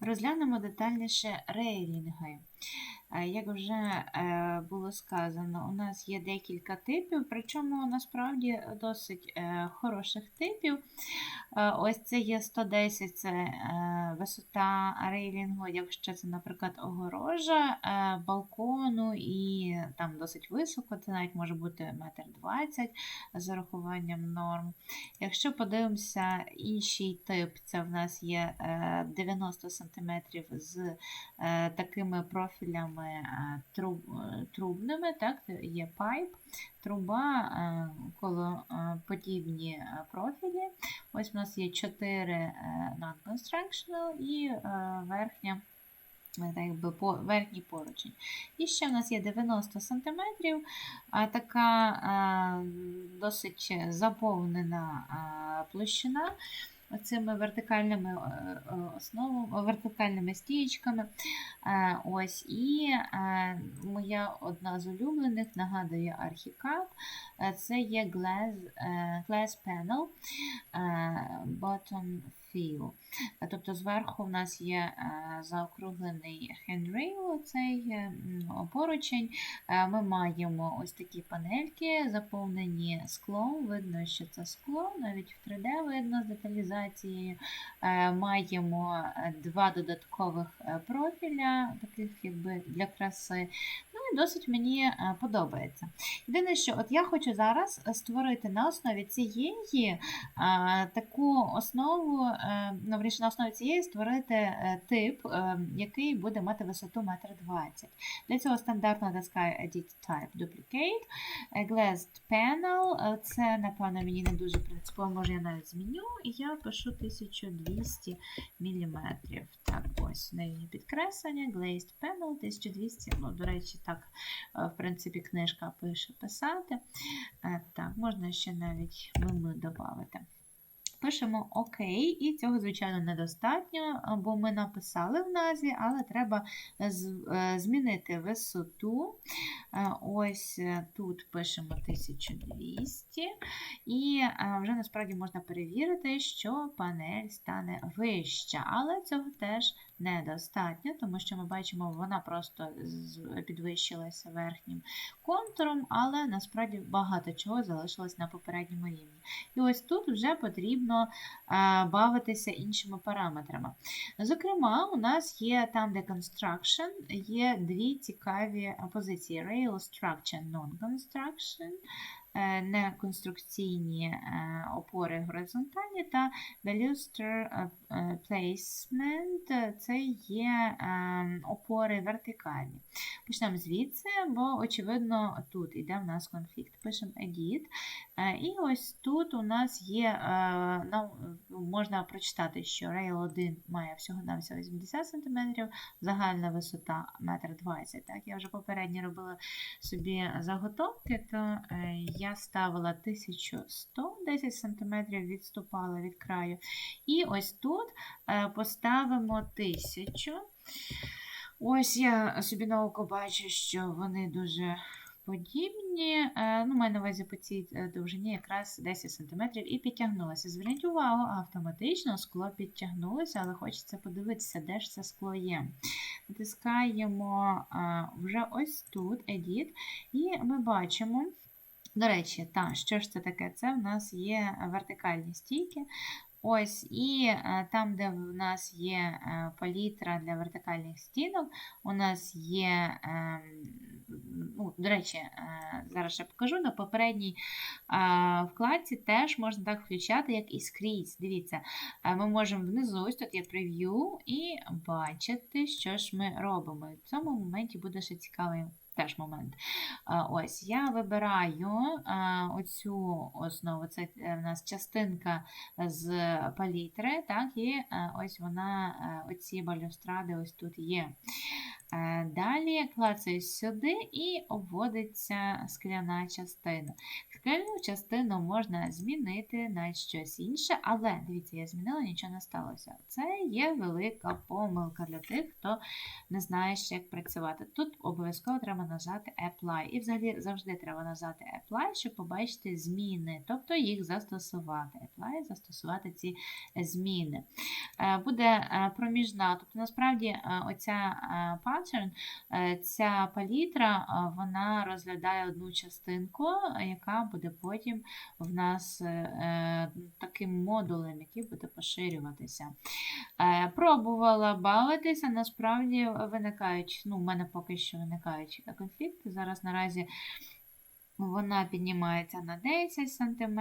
Розглянемо детальніше рейлінги. Е, Як вже е, було сказано, у нас є декілька типів, причому насправді досить е, хороших типів. Ось це є 110, це висота рейлінгу, якщо це, наприклад, огорожа балкону і там досить високо, це навіть може бути метр двадцять з урахуванням норм. Якщо подивимося, інший тип, це в нас є е, 90 см з такими профілями е, труб, е, трубними, так, є пайп, труба, е, колоподібні профілі. Ось у нас є 4 non-constructional і верхня. Так якби по верхній поручень. І ще в нас є 90 см, а така е, досить заповнена е, площина цими вертикальними е, е, основами, вертикальними стієчками. Е, Ось, і моя одна з улюблених нагадує. Е, Це є Glass, glass Panel Bottom Е, Тобто зверху в нас є е, заокруглений handrail, цей е, поручень. Е, Ми маємо ось такі панельки, заповнені склом. Видно, що це скло, навіть в 3D видно з деталізацією. Маємо два додаткових профіля, таких якби для краси. Досить мені е, подобається. Єдине, що от я хочу зараз створити на основі цієї е, таку основу, е, ну, на основі цієї створити е, тип, е, який буде мати висоту 1,20 м. Для цього стандартно натискаю Edit Type Duplicate. Е, Glazed Panel. е, Це, напевно, мені не дуже принципово, може я навіть зміню. І я пишу 1200 мм. Так, ось нижнє підкреслення. Glazed Panel 1200 Ну, до речі, так, е, в принципі, книжка пише писати. Е, Так, можна ще навіть мими додати. Пишемо ОК, і цього, звичайно, недостатньо, бо ми написали в назві, але треба е, змінити висоту. Е, Ось е, тут пишемо 1200, і е, вже насправді можна перевірити, що панель стане вища, але цього теж недостатньо, тому що ми бачимо, вона просто підвищилася верхнім контуром, але насправді багато чого залишилось на попередньому рівні. І ось тут вже потрібно бавитися іншими параметрами. Зокрема, у нас є там, де construction, є дві цікаві позиції: Rail Structure Non-Construction, е, неконструкційні е, опори горизонтальні та Baluster е, е, Placement е, це є е, опори вертикальні. Почнемо звідси, бо, очевидно, тут іде в нас конфлікт. Пишемо Edit. Е, І ось тут у нас є, е, можна прочитати, що Rail 1 має всього-навсього 80 см, загальна висота 1,20 м. Так, я вже попередньо робила собі заготовки, то е, я ставила 1110 см, відступала від краю. І ось тут поставимо 1000 Ось я собі на око бачу, що вони дуже подібні. Е, Ну, маю на увазі по цій е, довжині якраз 10 см і підтягнулося. Зверніть увагу, автоматично скло підтягнулося, але хочеться подивитися, де ж це скло є. Натискаємо е, вже ось тут Edit, і ми бачимо. До речі, та, що ж це таке? Це в нас є вертикальні стійки. Ось, і там, де в нас є палітра для вертикальних стінок, у нас є, ем, ну, до речі, е, зараз ще покажу, на попередній е, вкладці теж можна так включати, як і скрізь. Дивіться, е, ми можемо внизу, ось тут є прев'ю, і бачити, що ж ми робимо. І в цьому моменті буде ще цікавий теж момент. Ось я вибираю оцю основу, це е, в нас частинка з палітри, так, і е, ось вона, е, оці балюстради ось тут є. Далі клацаю сюди і обводиться скляна частина. Скляну частину можна змінити на щось інше, але дивіться, я змінила, нічого не сталося. Це є велика помилка для тих, хто не знає, як працювати. Тут обов'язково треба нажати Apply. І взагалі завжди треба нажати Apply, щоб побачити зміни, тобто їх застосувати. Apply, застосувати ці зміни. Е, Буде е, проміжна, тобто насправді е, оця pattern, ця палітра, вона розглядає одну частинку, яка буде потім в нас таким модулем, який буде поширюватися. Пробувала бавитися, насправді виникають, ну, в мене поки що виникають конфлікти. Зараз наразі вона піднімається на 10 см.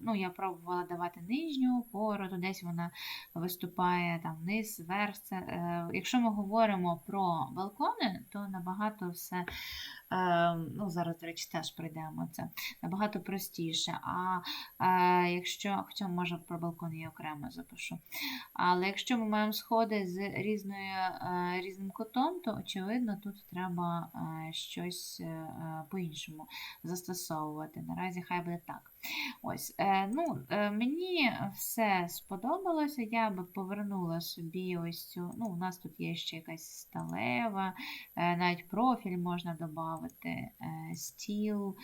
Ну, я пробувала давати нижню породу, десь вона виступає там вниз, вверх. Е, Якщо ми говоримо про балкони, то набагато все, ну, зараз, до речі, теж прийдемо це, набагато простіше. А е, якщо, хоча може про балкон я окремо запишу. Але якщо ми маємо сходи з різною, е, різним кутом, то очевидно тут треба е, щось е, по-іншому застосовувати. Наразі хай буде так. Ось, е, ну, е, Мені все сподобалося. Я би повернула собі ось цю. Ну, У нас тут є ще якась сталева, е, навіть профіль можна додати, стіл,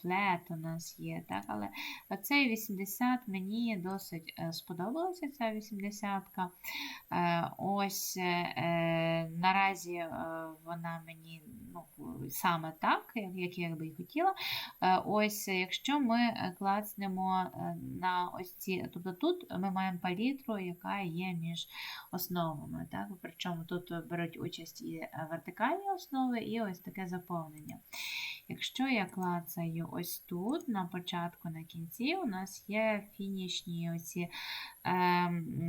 флет у нас є. так, Але цей 80 мені досить сподобалося, ця 80-ка. Е, Ось наразі вона мені ну, саме так, як я би і хотіла. Е, Ось, якщо ми клацнемо е, на ось ці, тобто тут ми маємо палітру, яка є між основами. Так? Причому тут беруть участь і вертикальні основи, і ось таке заповнення. Якщо я клацаю ось тут, на початку, на кінці, у нас є фінішні оці е,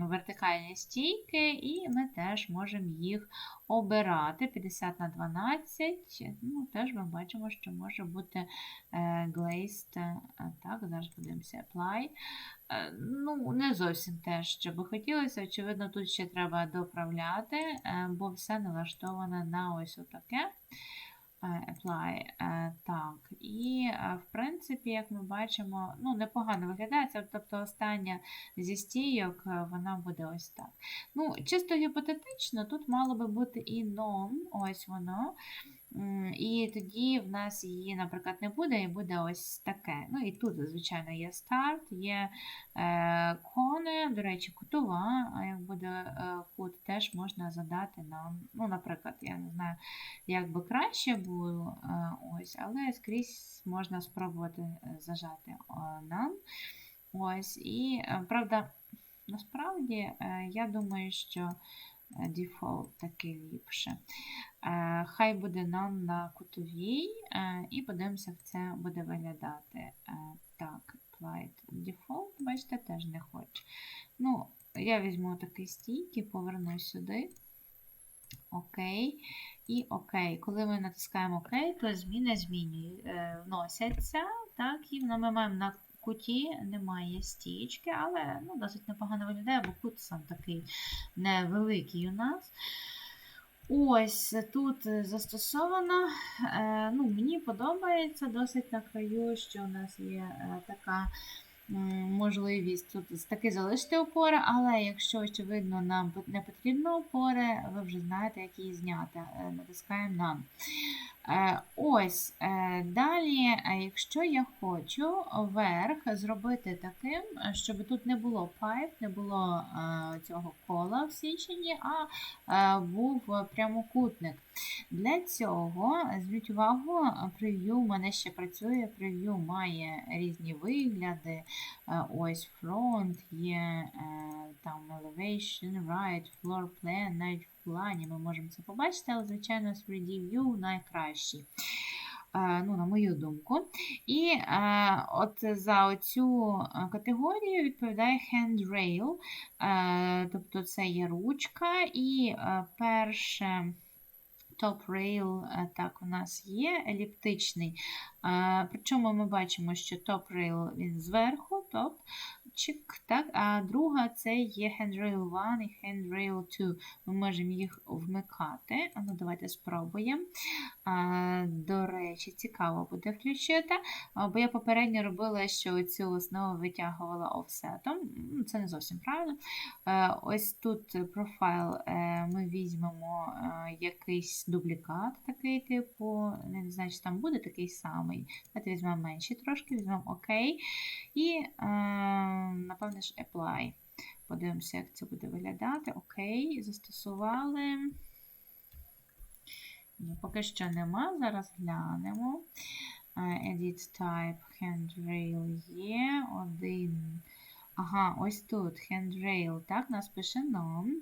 вертикальні стійки, і ми теж можемо їх обирати 50 на 12. Ну, Теж ми бачимо, що може бути е, glazed. Е, так, зараз подивимося apply. Е, ну, Не зовсім те, що би хотілося. Очевидно, тут ще треба доправляти, е, бо все налаштоване на ось отаке. Apply. Так, і, в принципі, як ми бачимо, ну, непогано виглядає. Це, тобто остання зі стійок, вона буде ось так. Ну, Чисто гіпотетично, тут мало би бути і non, ось воно. І тоді в нас її, наприклад, не буде, і буде ось таке. Ну і тут, звичайно, є старт, є е, кони, до речі, кутова, а як буде е, кут, теж можна задати нам. Ну, наприклад, я не знаю, як би краще було, е, ось, але скрізь можна спробувати е, зажати нам. Ось, І, правда, насправді, я думаю, що. Дефолт такий ліпше. Е, хай буде нам на кутовій, е, і подивимося, як це буде виглядати. Е, так, applied default, бачите, теж не хоче. Ну, Я візьму такий стійкий, поверну сюди. Окей. І окей. Коли ми натискаємо ОК, то зміни зміни вносяться. Так, і ми маємо куті немає стічки, але ну, досить непогано виглядає, бо кут сам такий невеликий у нас. Ось тут застосовано. Е, ну, Мені подобається досить на краю, що у нас є е, така можливість тут таки залишити опори, але якщо, очевидно, нам не потрібна опори, ви вже знаєте, як її зняти. Е, натискаємо «None». Е, ось, е, далі, якщо я хочу верх зробити таким, щоб тут не було пайп, не було цього кола в січені, а був прямокутник. Для цього, зверніть увагу, прев'ю у мене ще працює, прев'ю має різні вигляди. Ось front є там elevation, right, floor plan, в плані ми можемо це побачити, але, звичайно, 3D View найкращий. Ну, на мою думку. І е, от за цю категорію відповідає handrail, е, тобто це є ручка, і е, перше top rail е, так у нас є еліптичний. Причому ми бачимо, що top rail він зверху, топ, стільчик, так? а друга це є handrail 1 і handrail 2. Ми можемо їх вмикати. Ну, давайте спробуємо. А, До речі, цікаво буде включити. Бо я попередньо робила, що цю основу витягувала офсетом. Ну, Це не зовсім правильно. Ось тут профайл е, ми візьмемо е, якийсь дублікат, такий, типу, не знаю, чи там буде такий самий. Давайте візьмемо менший трошки, візьмемо ОК. І, е, напевне ж, Apply. Подивимося, як це буде виглядати. Окей, застосували. Ні, поки що нема. Зараз глянемо. Е, Edit type handrail є. Один. Ага, ось тут handrail. Так, нас пише none.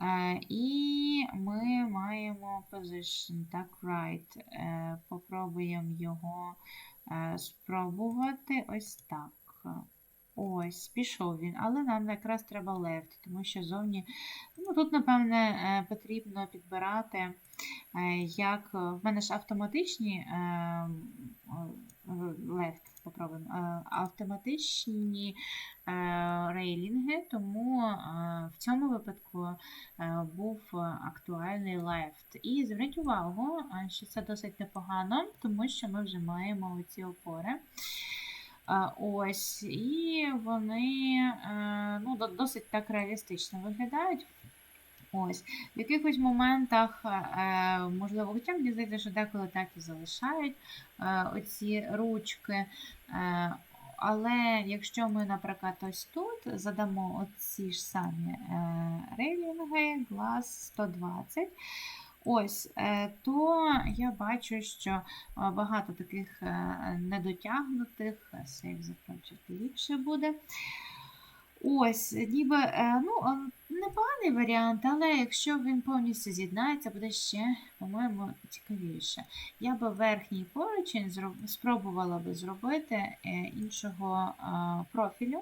Е, І ми маємо position, так, right. Е, Попробуємо його спробувати ось так. Ось, пішов він, але нам якраз треба left, тому що зовні, ну тут, напевне, е, потрібно підбирати, е, як в мене ж автоматичні е, е, попробуємо, е, автоматичні е, рейлінги, тому е, в цьому випадку е, був актуальний left. І зверніть увагу, е, що це досить непогано, тому що ми вже маємо оці опори. Ось, і вони е, ну, досить так реалістично виглядають. Ось, в якихось моментах, е, можливо, хоча мені здається, що деколи так і залишають е, оці ручки. Але якщо ми, наприклад, ось тут задамо оці ж самі рейлінги, глаз 120, ось, е, то я бачу, що е, багато таких е, недотягнутих, сейф закончити ліпше буде. Ось, ніби е, ну, е, непоганий варіант, але якщо він повністю з'єднається, буде ще, по-моєму, цікавіше. Я би верхній поручень спробувала би зробити е, іншого профілю.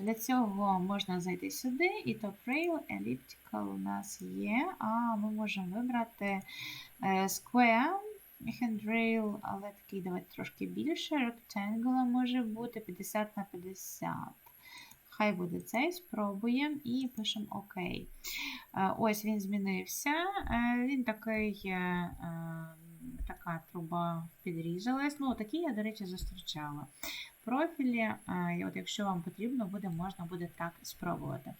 Для цього можна зайти сюди, і Top Rail Elliptical у нас є, а ми можемо вибрати Square. Handrail, але такий давайте трошки більше. Rectangle може бути 50 на 50. Хай буде цей, спробуємо і пишемо ОК. Е, Ось він змінився. Е, Він такий, е, така труба підрізалась. Ну, такі я, до речі, зустрічала. Профілі, от якщо вам потрібно буде, можна буде так спробувати.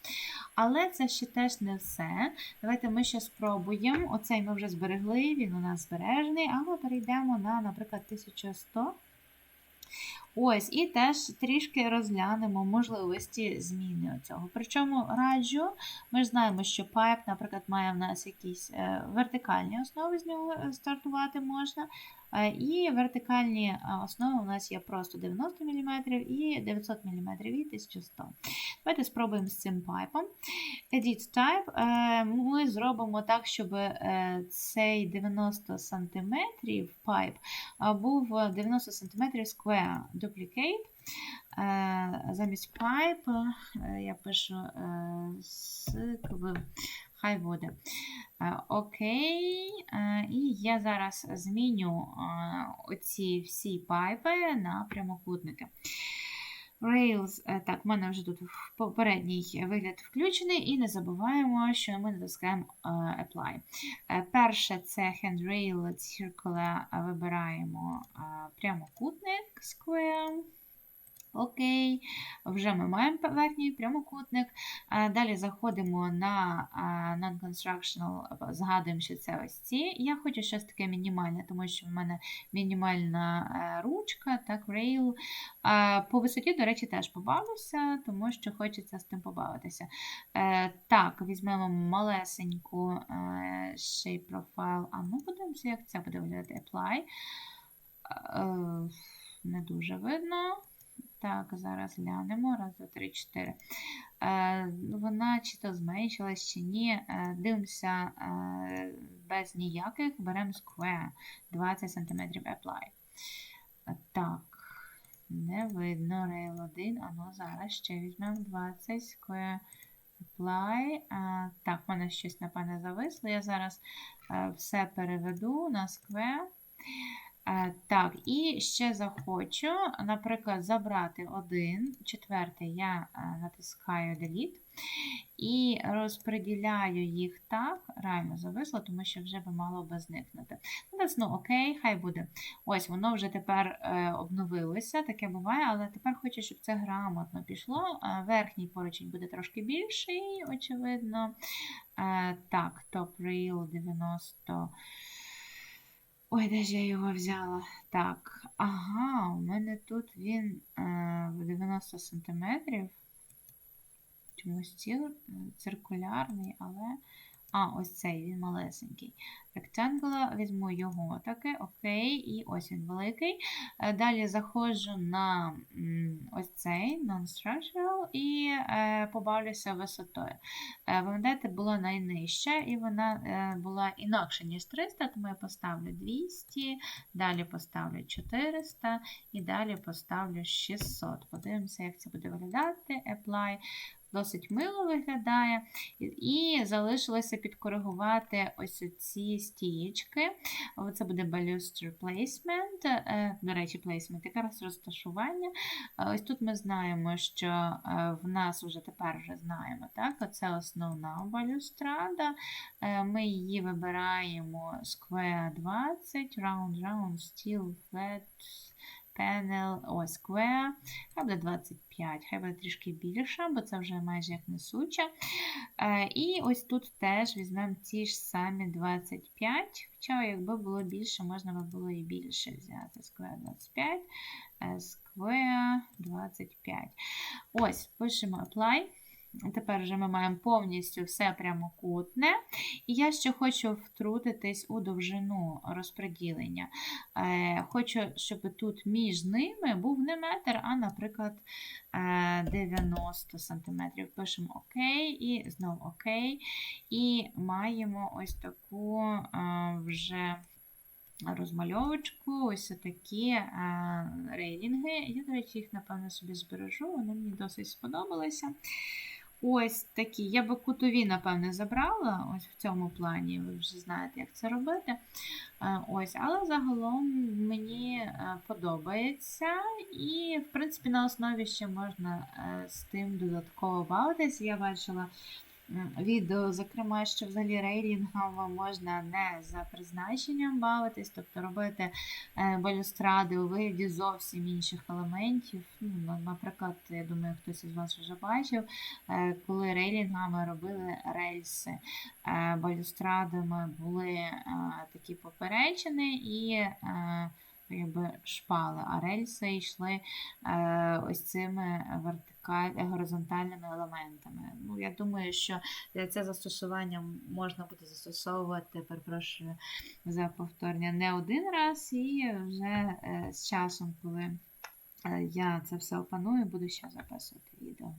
Але це ще теж не все. Давайте ми ще спробуємо. Оцей ми вже зберегли, він у нас збережений, але перейдемо на, наприклад, 1100. Ось, і теж трішки розглянемо можливості зміни цього. Причому раджу, ми ж знаємо, що пайп, наприклад, має в нас якісь е, вертикальні основи, з нього е, стартувати можна. Е, І вертикальні е, основи у нас є просто 90 мм і 900 мм і 1100 Давайте спробуємо з цим пайпом. Edit Type е, ми зробимо так, щоб цей 90 см пайп був 90 см square duplicate. Замість pipe я пишу скв, хай буде. Е, Окей. Е, І я зараз зміню е, оці всі пайпи на прямокутники. Rails, так, в мене вже тут попередній вигляд включений, і не забуваємо, що ми натискаємо Apply. Перше це Handrail Circle, е, вибираємо прямокутник Square. Окей, вже ми маємо верхній прямокутник. Далі заходимо на Non-Constructional, згадуємо, що це ось ці. Я хочу щось таке мінімальне, тому що в мене мінімальна е, ручка, так. Е, По висоті, до речі, теж побавлюся, тому що хочеться з тим побавитися. Е, Так, візьмемо малесеньку е, shape profile. А ну подивимося, як це буде виглядати. Apply. Не дуже видно. Так, зараз глянемо. Раз, два, три, чотири. Е, вона чи то зменшилась, чи ні. Е, дивимося е, без ніяких. Беремо square 20 см apply. Так, не видно. Rail 1. А ну зараз ще візьмемо 20 square apply. Так, в мене щось, напевне, зависло. Я зараз все переведу на square. Е, Так, і ще захочу, наприклад, забрати один, четвертий я е, натискаю Delete і розподіляю їх так, реально зависло, тому що вже би мало би зникнути. Ну, окей, хай буде. Ось, воно вже тепер е, обновилося, таке буває, але тепер хочу, щоб це грамотно пішло. Верхній поручень буде трошки більший, очевидно. Так, Top Reel 90. Ой, де ж я його взяла? Так, ага, у мене тут він е, в 90 см. Чомусь ціл, циркулярний, але. А, ось цей він малесенький. Rectangular, візьму його таке, окей, і ось він великий. Е, Далі заходжу на ось цей non-structural і е, побавлюся висотою. Е, Пам'ятаєте, була найнижча, і вона була інакше, ніж 300, тому я поставлю 200, далі поставлю 400 і далі поставлю 600. Подивимося, як це буде виглядати. Apply. Досить мило виглядає. І- залишилося підкоригувати ось ці стієчки. Це буде baluster placement. Е, До речі, placement, якраз розташування. Е, Ось тут ми знаємо, що е, в нас вже тепер вже знаємо, так? Оце основна балюстрада. Ми її вибираємо square 20, round, round, steel, flat, panel, ось square. Хай буде 25, хай буде трішки більше, бо це вже майже як несуча. Е, І ось тут теж візьмемо ті ж самі 25, хоча якби було більше, можна би було і більше взяти. Square 25, е, Square 25. Ось, пишемо Apply. Тепер вже ми маємо повністю все прямокутне. І я ще хочу втрутитись у довжину розподілення. Е, Хочу, щоб тут між ними був не метр, а, наприклад, е, 90 см. Пишемо ОК і знову ОК. І маємо ось таку е, вже розмальовочку, ось такі е, рейлінги. Я, до речі, їх, напевно, собі збережу, вони мені досить сподобалися. Ось такі. Я би кутові, напевне, забрала ось в цьому плані. Ви вже знаєте, як це робити. Е, Ось, Але загалом мені е, подобається. І, в принципі, на основі ще можна е, з тим додатково бавитись. Я бачила відео, зокрема, що взагалі рейлінгом можна не за призначенням бавитись, тобто робити е, балюстради у вигляді зовсім інших елементів. Ну, Наприклад, я думаю, хтось із вас вже бачив, е, коли рейлінгами робили рельси, е, балюстрадами були такі поперечини і якби шпали, а рельси йшли ось цими вертикаль... горизонтальними елементами. Ну, я думаю, що це застосування можна буде застосовувати, перепрошую за повторення, не один раз, і вже е, з часом, коли е, я це все опаную, буду ще записувати відео.